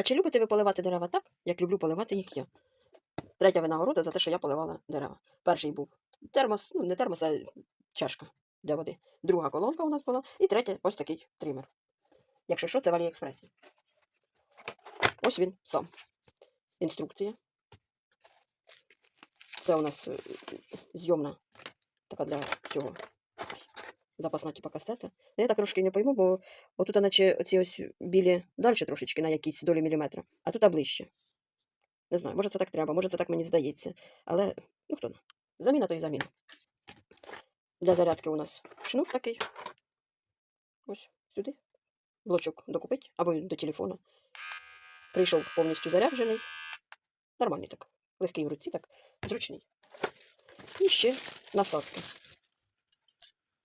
А чи любите ви поливати дерева так, як люблю поливати їх я? Третя винагорода за те, що я поливала дерева. Перший був термос, ну не термос, а чашка для води. Друга колонка у нас була. І третя ось такий тример. Якщо що, це в Аліекспресі. Ось він сам. Інструкція. Це у нас е, зйомна така для цього. Запасна типа кастета. Я так трошки не пойму, бо отут, наче оці ось білі далі трошечки на якісь долі міліметра, а тут ближче. Не знаю, може це так треба, може це так мені здається. Але, ну хто. Заміна то й заміна. Для зарядки у нас шнур такий. Ось сюди. Блочок докупить або до телефона. Прийшов повністю заряджений. Нормальний так. Легкий в руці, так, зручний. І ще насадки.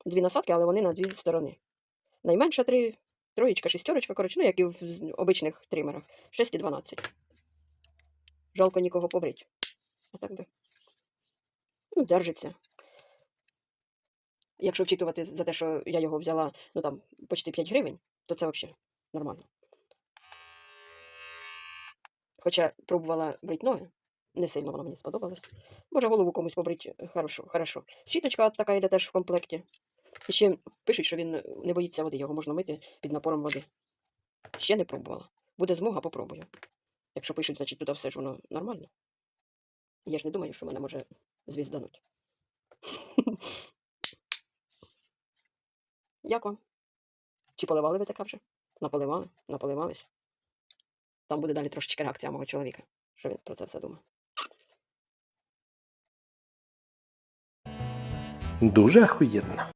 Дві насадки, але вони на дві сторони. Найменша три, троєчка, шістерочка, коротше, ну, як і в обичних тримерах. 6 і 12. Жалко нікого побрить. А так би. Ну, держиться. Якщо вчитувати за те, що я його взяла, ну там, почти 5 гривень, то це взагалі нормально. Хоча пробувала брити ноги, не сильно воно мені сподобалось. Може, голову комусь побрити хорошо, хорошо. Щіточка така йде теж в комплекті. Ще пишуть, що він не боїться води, його можна мити під напором води. Ще не пробувала. Буде змога, попробую. Якщо пишуть, значить туди все ж воно нормально. Я ж не думаю, що мене може звіздануть. Дякую. Чи поливали ви така вже? Наполивали? Наполивались? Там буде далі трошечки реакція мого чоловіка, що він про це все думає. Дуже ахуєнно.